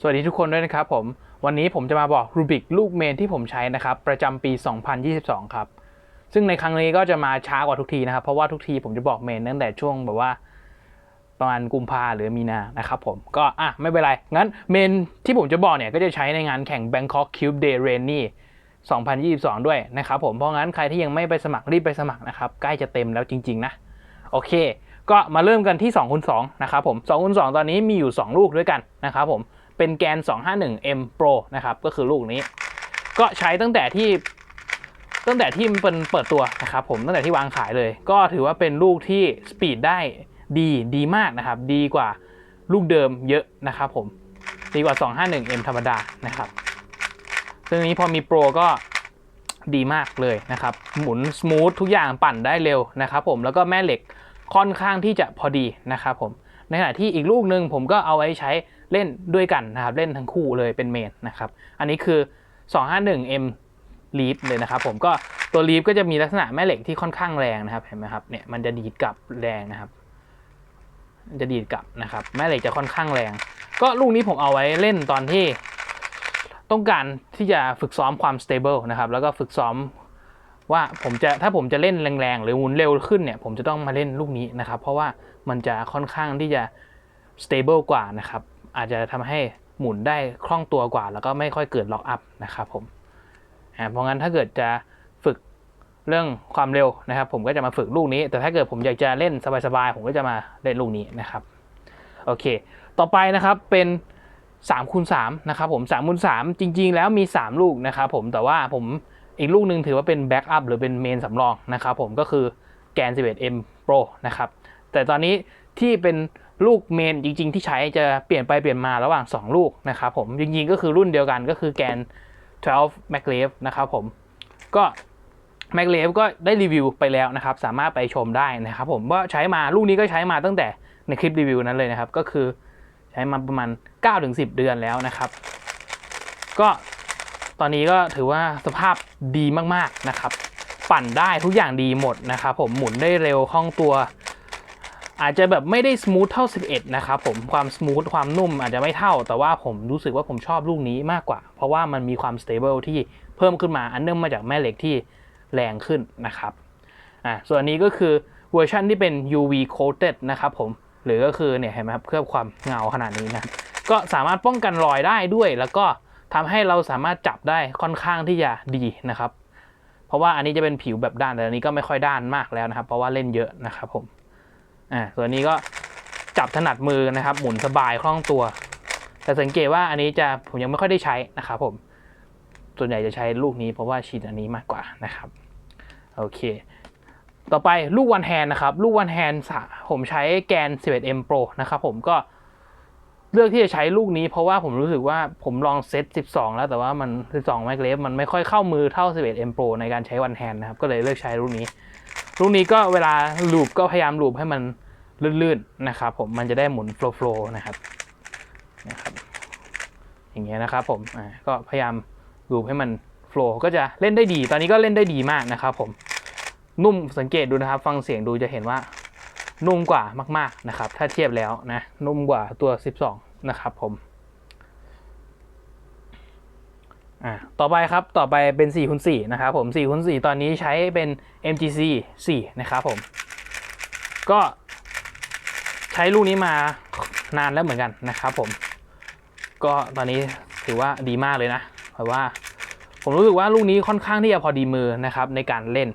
สวัสดีทุกคนด้วยนะครับผม วันนี้ผมจะมาบอกรูบิกลูกเมนที่ผมใช้นะครับ ประจำปี 2022 ครับ ซึ่งในครั้งนี้ก็จะมาช้ากว่าทุกทีนะครับ เพราะว่าทุกทีผมจะบอกเมนตั้งแต่ช่วงแบบว่า ประมาณกุมภาหรือมีนานะครับผมก็อะไม่เป็นไร งั้นเมนที่ผมจะบอกเนี่ย ก็จะใช้ในงานแข่ง Bangkok Cube Day Rainy 2022 ด้วยนะครับผมเพราะงั้นใครที่ยังไม่ไปสมัครรีบไปสมัครนะครับใกล้จะเต็มแล้วจริง ๆ นะ โอเค ก็มาเริ่มกันที่2คูณ2นะครับผม2คูณ2ตอนนี้มีอยู่ 2 ลูกด้วยกันนะครับผม เป็นแกน 251M Pro นะครับ ก็คือลูกนี้ ก็ใช้ตั้งแต่ที่ตั้งแต่ที่มันเป็นเปิดตัวนะครับผมตั้งแต่ที่วางขายเลย ก็ถือว่าเป็นลูกที่สปีดได้ดีดีมากนะครับ ดีกว่าลูกเดิมเยอะนะครับผมดีกว่า 251M ธรรมดานะครับซึ่งนี้พอมีโปรก็ดีมากเลยนะครับ หมุนสมูททุกอย่างปั่นได้เร็วนะครับผมแล้วก็แม่เหล็กค่อนข้างที่จะพอดีนะครับผมในขณะที่อีกลูกหนึ่งผมก็เอาไว้ใช้ เล่นด้วยกันนะครับเล่นทั้งคู่เลยเป็นเมนนะครับอันนี้คือ 251M Leap เลยนะครับผมก็ตัว Leap ก็จะมีลักษณะแม่เหล็กที่ค่อนข้างแรงนะครับเห็นไหมครับเนี่ยมันจะดีดกลับแรงนะครับจะดีดกลับนะครับแม่เหล็กจะค่อนข้างแรง ก็ลูกนี้ผมเอาไว้เล่นตอนที่ต้องการที่จะฝึกซ้อมความ stable นะครับแล้วก็ฝึกซ้อมว่าผมจะถ้าผมจะเล่นแรงๆ หรือหมุนเร็วขึ้นเนี่ยผมจะต้องมาเล่นลูกนี้นะครับ เพราะว่ามันจะค่อนข้างที่จะ stable กว่านะครับ อาจจะทำให้หมุนได้คล่องตัวกว่า แล้วก็ไม่ค่อยเกิดล็อกอัพนะครับผมเพราะงั้นถ้าเกิดจะฝึกเรื่องความเร็วนะครับ ผมก็จะมาฝึกลูกนี้ แต่ถ้าเกิดผมอยากจะเล่นสบายๆผมก็จะมาเล่นลูกนี้นะครับโอเค ต่อไปนะครับเป็น3คูณ3นะครับผม3คูณ3จริง ๆ แล้วมี 3 ลูกนะครับผมแต่ว่าผมอีกลูกหนึ่งถือว่าเป็นแบ็กอัพหรือเป็นเมนสำรองนะครับผมก็คือแกน 11M Pro นะครับแต่ตอนนี้ที่เป็น ลูกเมนจริง ๆ ที่ใช้จะเปลี่ยนไปเปลี่ยนมาระหว่าง 2 ลูกนะครับผมจริงๆก็คือรุ่นเดียวกันก็คือแกน 12 m a c l a v นะครับผมก็ m a c l a v ก็ได้รีวิวไปแล้วนะครับ สามารถไปชมได้นะครับผมว่าใช้มาลูกนี้ก็ใช้มาตั้งแต่ในคลิปรีวิวนั้นเลยนะครับ ก็คือใช้มาประมาณ 9-10 เดือนแล้วนะครับ ก็ตอนนี้ก็ถือว่าสภาพดีมากๆนะครับ ปั่นได้ทุกอย่างดีหมดนะครับผมหมุนได้เร็วคล่องตัว อาจจะแบบไม่ได้สมูทเท่า 11 นะครับผมความสมูทความนุ่มอาจจะไม่เท่า แต่ว่าผมรู้สึกว่าผมชอบลูกนี้มากกว่า เพราะว่ามันมีความ stable ที่เพิ่มขึ้นมาอันเนื่องมาจากแม่เหล็กที่แรงขึ้นนะครับอ่าส่วนนี้ก็คือเวอร์ชันที่เป็น UV coated นะครับผมหรือก็คือเนี่ยเห็นไหมครับเคลือบความเงาขนาดนี้นะก็สามารถป้องกันรอยได้ด้วย แล้วก็ทำให้เราสามารถจับได้ค่อนข้างที่จะดีนะครับ เพราะว่าอันนี้จะเป็นผิวแบบด้านแต่อันนี้ก็ไม่ค่อยด้านมากแล้วนะครับ เพราะว่าเล่นเยอะนะครับผม อ่าส่วนนี้ก็จับถนัดมือนะครับ หมุนสบายคล่องตัว แต่สังเกตว่าอันนี้จะผมยังไม่ค่อยได้ใช้นะครับผมส่วนใหญ่จะใช้ลูกนี้เพราะว่าชินอันนี้มากกว่านะครับโอเค ต่อไปลูกวันแฮนนะครับ ลูกวันแฮนผมใช้แกน 11M Pro นะครับผมก็เลือกที่จะใช้ลูกนี้เพราะว่าผมรู้สึกว่าผมลองเซต 12 แล้วแต่ว่ามัน 12 ไมโครเวฟมันไม่ค่อยเข้ามือเท่า 11M Pro ในการใช้วันแฮนนะครับ ก็เลยเลือกใช้ลูกนี้ ลูกนี้ก็เวลาลูบก็พยายามลูบให้มันลื่นๆนะครับผมมันจะได้หมุนโฟล์นะครับนะครับ อย่างเงี้ยนะครับผมอ่าก็พยายามลูบให้มันโฟล์ก็จะเล่นได้ดี ตอนนี้ก็เล่นได้ดีมากนะครับผมนุ่มสังเกตดูนะครับ ฟังเสียงดูจะเห็นว่านุ่มกว่ามาก ๆนะครับ ถ้าเทียบแล้วนะนุ่มกว่าตัว 12 นะครับผม อ่าต่อไปครับต่อไปเป็น4คูณ4นะครับผม4คูณ4ตอนนี้ใช้เป็น MGC 4นะครับผม ก็ใช้ลูกนี้มานานแล้วเหมือนกันนะครับผม ก็ตอนนี้ถือว่าดีมากเลยนะเพราะว่าผมรู้สึกว่าลูกนี้ค่อนข้างที่จะพอดีมือนะครับในการเล่น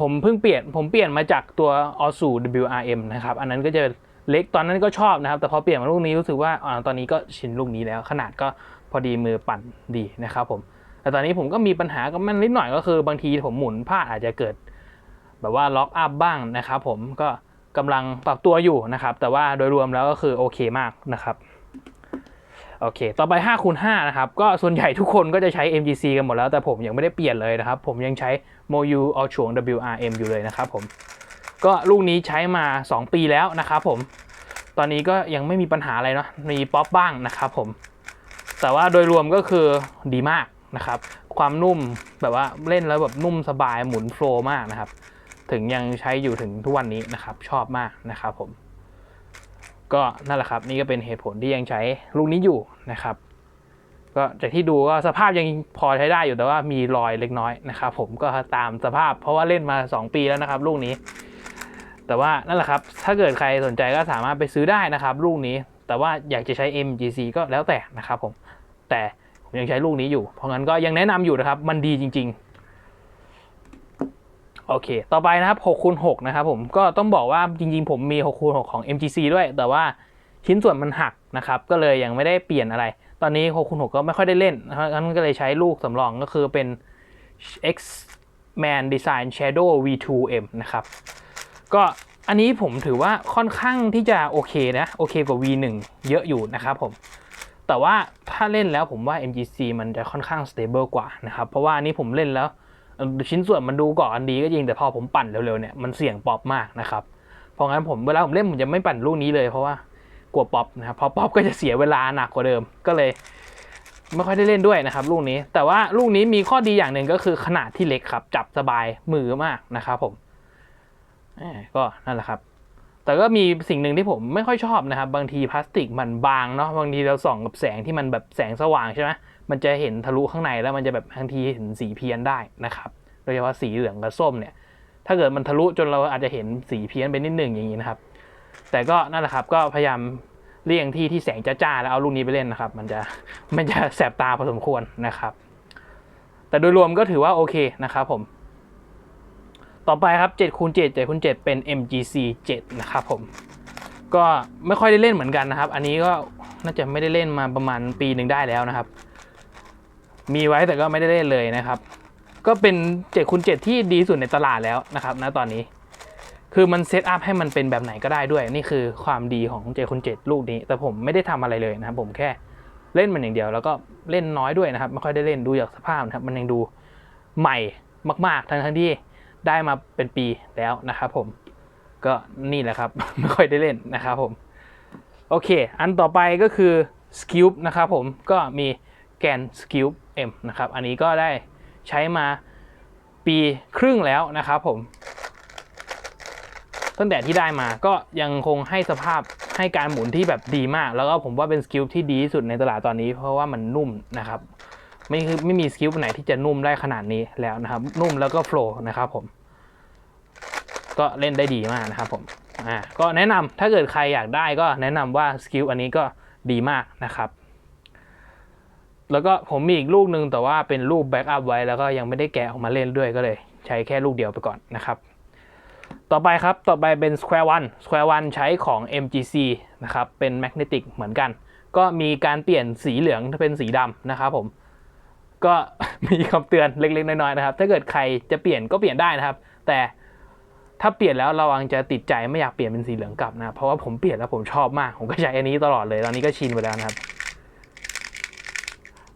ผมเพิ่งเปลี่ยนผมเปลี่ยนมาจากตัว a s u WRM นะครับ อันนั้นก็จะ เล็กตอนนั้นก็ชอบนะครับ แต่พอเปลี่ยนมาลูกนี้รู้สึกว่าอ่าตอนนี้ก็ชินลูกนี้แล้ว ขนาดก็พอดีมือปั่นดีนะครับผมแต่ตอนนี้ผมก็มีปัญหากับมันนิดหน่อยก็คือบางทีผมหมุนพลาดอาจจะเกิด แบบว่าล็อกอัพบ้างนะครับผมก็กำลังปรับตัวอยู่นะครับ แต่ว่าโดยรวมแล้วก็คือโอเคมากนะครับโอเค ต่อไป5คูณ5นะครับ ก็ส่วนใหญ่ทุกคนก็จะใช้ MGC กันหมดแล้ว แต่ผมยังไม่ได้เปลี่ยนเลยนะครับ ผมยังใช้ MoU All ชวง WRM อยู่เลยนะครับผม ก็ลูกนี้ใช้มา 2 ปีแล้วนะครับผม ตอนนี้ก็ยังไม่มีปัญหาอะไรเนาะ มีป๊อปบ้างนะครับผม แต่ว่าโดยรวมก็คือดีมากนะครับ ความนุ่มแบบว่าเล่นแล้วแบบนุ่มสบายหมุนโฟล์มากนะครับ ถึงยังใช้อยู่ถึงทุกวันนี้นะครับ ชอบมากนะครับผม ก็นั่นแหละครับ นี่ก็เป็นเหตุผลที่ยังใช้ลูกนี้อยู่นะครับ ก็จากที่ดูก็สภาพยังพอใช้ได้อยู่แต่ว่ามีรอยเล็กน้อยนะครับ ผมก็ตามสภาพเพราะว่าเล่นมา 2 ปีแล้วนะครับ ลูกนี้ แต่ว่านั่นแหละครับ ถ้าเกิดใครสนใจก็สามารถไปซื้อได้นะครับ ลูกนี้ แต่ว่าอยากจะใช้ MGC ก็แล้วแต่นะครับผม แต่ผมยังใช้ลูกนี้อยู่ เพราะงั้นก็ยังแนะนำอยู่นะครับ มันดีจริง ๆ โอเค ต่อไปนะครับ6คูณ6นะครับผม ก็ต้องบอกว่าจริง ๆ ผมมี6คูณ6ของ MGC ด้วย แต่ว่าชิ้นส่วนมันหักนะครับ ก็เลยยังไม่ได้เปลี่ยนอะไร ตอนนี้6คูณ6ก็ไม่ค่อยได้เล่นนะครับงั้นก็เลยใช้ลูกสำรองก็คือเป็น X Man Design Shadow V2M นะครับ ก็อันนี้ผมถือว่าค่อนข้างที่จะโอเคนะโอเคกว่า V1 เยอะอยู่นะครับผม แต่ว่าถ้าเล่นแล้วผมว่า MGC มันจะค่อนข้าง stable กว่านะครับเพราะว่าอันนี้ผมเล่นแล้วชิ้นส่วนมันดูก่อกันดีก็จริงแต่พอผมปั่นเร็วๆเนี่ยมันเสี่ยงป๊อปมากนะครับเพราะงั้นผมเวลาผมเล่นผมจะไม่ปั่นลูกนี้เลยเพราะว่ากลัวป๊อปนะครับพอป๊อปก็จะเสียเวลาหนักกว่าเดิมก็เลย ไม่ค่อยได้เล่นด้วยนะครับลูกนี้ แต่ว่าลูกนี้มีข้อดีอย่างหนึ่งก็คือขนาดที่เล็กครับจับสบายมือมากนะครับผม ก็นั่นแหละครับ แต่ก็มีสิ่งหนึ่งที่ผมไม่ค่อยชอบนะครับ บางทีพลาสติกมันบางเนาะบางทีเราส่องกับแสงที่มันแบบแสงสว่างใช่ไหมมันจะเห็นทะลุข้างในแล้วมันจะแบบบางทีเห็นสีเพี้ยนได้นะครับโดยเฉพาะสีเหลืองกับส้มเนี่ย ถ้าเกิดมันทะลุจนเราอาจจะเห็นสีเพี้ยนไปนิดหนึ่งอย่างนี้นะครับ แต่ก็นั่นแหละครับก็พยายามเลี่ยงที่ที่แสงจ้าๆแล้วเอาลูกนี้ไปเล่นนะครับ มันจะมันจะแสบตาพอสมควรนะครับ แต่โดยรวมก็ถือว่าโอเคนะครับผม ต่อไปครับ7คูณ7 7คูณ7เป็น MGC 7 นะครับผม ก็ไม่ค่อยได้เล่นเหมือนกันนะครับ อันนี้ก็น่าจะไม่ได้เล่นมาประมาณปีหนึ่งได้แล้วนะครับ มีไว้แต่ก็ไม่ได้เล่นเลยนะครับ ก็เป็น7คูณ7ที่ดีสุดในตลาดแล้วนะครับณตอนนี้ คือมันเซตอัพให้มันเป็นแบบไหนก็ได้ด้วย นี่คือความดีของ7คูณ7ลูกนี้ แต่ผมไม่ได้ทำอะไรเลยนะครับผมแค่เล่นมันอย่างเดียวแล้วก็เล่นน้อยด้วยนะครับ ไม่ค่อยได้เล่นดูจากสภาพนะครับ มันยังดูใหม่มาก ๆทั้งทั้งที่ ได้มาเป็นปีแล้วนะครับผมก็นี่แหละครับ ไม่ค่อยได้เล่นนะครับผมโอเค อันต่อไปก็คือ s c u b นะครับผมก็มีแกน s c u b M นะครับ อันนี้ก็ได้ใช้มาปีครึ่งแล้วนะครับผม ตั้งแต่ที่ได้มาก็ยังคงให้สภาพให้การหมุนที่แบบดีมาก แล้วก็ผมว่าเป็นสกิลที่ดีที่สุดในตลาดตอนนี้ เพราะว่ามันนุ่มนะครับ ไม่คือไม่มีสกิลไหนที่จะนุ่มได้ขนาดนี้แล้วนะครับ นุ่มแล้วก็โฟล์นะครับผม ก็เล่นได้ดีมากนะครับผมอ่าก็แนะนำถ้าเกิดใครอยากได้ก็แนะนำว่าสกิลอันนี้ก็ดีมากนะครับ แล้วก็ผมมีอีกลูกหนึ่งแต่ว่าเป็นรูปแบ็กอัพไว้แล้วก็ยังไม่ได้แกะออกมาเล่นด้วยก็เลย ใช้แค่ลูกเดียวไปก่อนนะครับ ต่อไปครับต่อไปเป็น Square One Square One ใช้ของ MGC นะครับเป็นแมกเนติกเหมือนกัน ก็มีการเปลี่ยนสีเหลืองเป็นสีดำนะครับผมก็มีคำเตือนเล็กๆน้อยๆนะครับ ถ้าเกิดใครจะเปลี่ยนก็เปลี่ยนได้นะครับ แต่ ถ้าเปลี่ยนแล้วระวังจะติดใจไม่อยากเปลี่ยนเป็นสีเหลืองกลับนะเพราะว่าผมเปลี่ยนแล้วผมชอบมาก ผมก็ใช้อันนี้ตลอดเลยตอนนี้ก็ชินไปแล้วนะครับ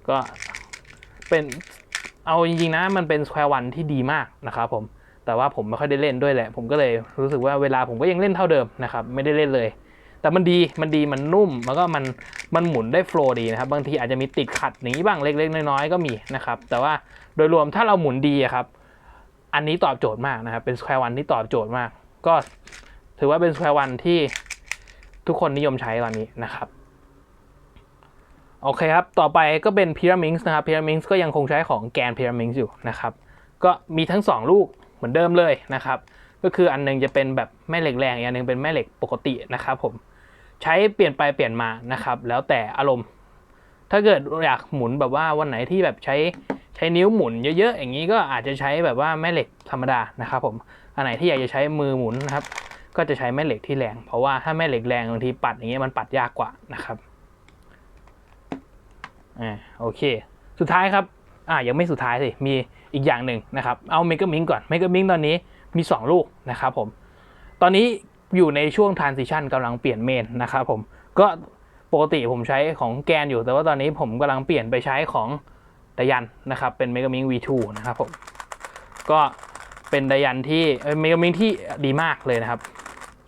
ก็เป็นเอาจริงๆนะมันเป็น Square One ที่ดีมากนะครับผมแต่ว่าผมไม่ค่อยได้เล่นด้วยแหละ ผมก็เลยรู้สึกว่าเวลาผมก็ยังเล่นเท่าเดิมนะครับ ไม่ได้เล่นเลย แต่มันดีมันดีมันนุ่มแล้วก็มันมันหมุนได้โฟล์ดีนะครับ บางทีอาจจะมีติดขัดอย่างนี้บ้างเล็กๆน้อยๆก็มีนะครับ แต่ว่าโดยรวมถ้าเราหมุนดีครับ อันนี้ตอบโจทย์มากนะครับ เป็น Square One ที่ตอบโจทย์มาก ก็ถือว่าเป็น Square One ที่ทุกคนนิยมใช้ตอนนี้นะครับ โอเคครับ ต่อไปก็เป็น Pyraminx นะครับ Pyraminx ก็ยังคงใช้ของแกน Pyraminx อยู่นะครับ ก็มีทั้ง 2 ลูกเหมือนเดิมเลยนะครับ ก็คืออันหนึงจะเป็นแบบแม่เหล็กแรงอีกอันหนึงเป็นแม่เหล็กปกตินะครับผม ใช้เปลี่ยนไปเปลี่ยนมานะครับ แล้วแต่อารมณ์ ถ้าเกิดอยากหมุนแบบว่าวันไหนที่แบบใช้ ใช้นิ้วหมุนเยอะๆ อย่างนี้ก็อาจจะใช้แบบว่าแม่เหล็กธรรมดานะครับผมอันไหนที่อยากจะใช้มือหมุนนะครับ ก็จะใช้แม่เหล็กที่แรง เพราะว่าถ้าแม่เหล็กแรงบางทีปัดอย่างเงี้ยมันปัดยากกว่านะครับอ่าโอเค สุดท้ายครับอ่ายังไม่สุดท้ายสิมีอีกอย่างหนึ่งนะครับเอาเมก a มิงก่อนเมก a มิงตอนนี้มี 2 ลูกนะครับผมตอนนี้อยู่ในช่วง transition กำลังเปลี่ยนเมนนะครับผมก็ปกติผมใช้ของแกนอยู่แต่ว่าตอนนี้ผมกำลังเปลี่ยนไปใช้ของ ดยันนะครับเป็นเมก a มิง V2 นะครับผมก็เป็นดยันที่เมก a มิงที่ดีมากเลยนะครับ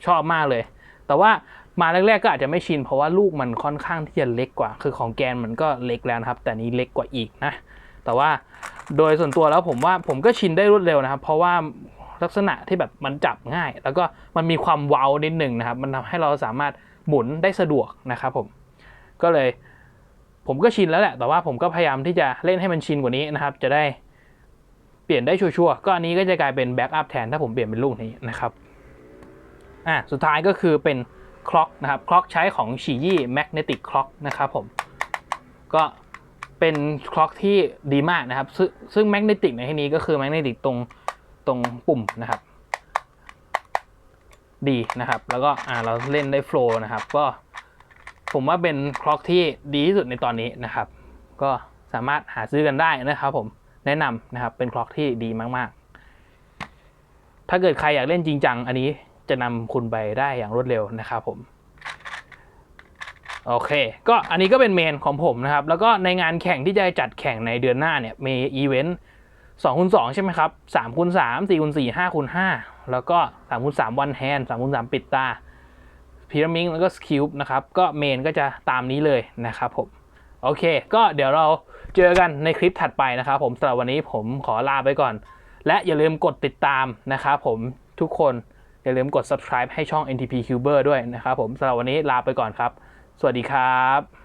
ชอบมากเลย แต่ว่ามาแรกๆก็อาจจะไม่ชินเพราะว่าลูกมันค่อนข้างที่จะเล็กกว่า คือของแกนมันก็เล็กแล้วนะครับ แต่นี้เล็กกว่าอีกนะ แต่ว่าโดยส่วนตัวแล้วผมว่าผมก็ชินได้รวดเร็วนะครับ เพราะว่าลักษณะที่แบบมันจับง่าย แล้วก็มันมีความเว้านิดหนึ่งนะครับ มันทำให้เราสามารถหมุนได้สะดวกนะครับผมก็เลย ผมก็ชินแล้วแหละ แต่ว่าผมก็พยายามที่จะเล่นให้มันชินกว่านี้นะครับ จะได้เปลี่ยนได้ชัวร์ๆก็อันนี้ก็จะกลายเป็นแบ็กอัพแทนถ้าผมเปลี่ยนเป็นลูกนี้นะครับ อะสุดท้ายก็คือเป็นคล็อกนะครับ คล็อกใช้ของฉียี่แมกเนติกคล็อกนะครับผม ก็เป็นคล็อกที่ดีมากนะครับ ซึ่งซึ่งแมกเนติกในที่นี้ก็คือแมกเนติกตรงตรงปุ่มนะครับ ดีนะครับ แล้วก็อ่าเราเล่นได้โฟล์นะครับ ก็ ผมว่าเป็นคล็อกที่ดีที่สุดในตอนนี้นะครับ ก็สามารถหาซื้อกันได้นะครับผมแนะนำนะครับเป็นคล็อกที่ดีมากๆ ถ้าเกิดใครอยากเล่นจริงจัง อันนี้จะนำคุณไปได้อย่างรวดเร็วนะครับผมโอเค ก็อันนี้ก็เป็นเมนของผมนะครับ แล้วก็ในงานแข่งที่จะจัดแข่งในเดือนหน้าเนี่ยมีอีเวนต์2คูณ2ใช่ไหมครับ3คูณ3 4คูณ4 5คูณ5แล้วก็3คูณ3วันแฮน3คูณ3ปิดตา พีระมิดแล้วก็สคิวบนะครับก็เมนก็จะตามนี้เลยนะครับผมโอเค ก็เดี๋ยวเราเจอกันในคลิปถัดไปนะครับผมสำหรับวันนี้ผมขอลาไปก่อน และอย่าลืมกดติดตามนะครับผมทุกคนอย่าลืมกด subscribe ให้ช่อง NTP Cuber ด้วยนะครับผมสำหรับวันนี้ลาไปก่อนครับ สวัสดีครับ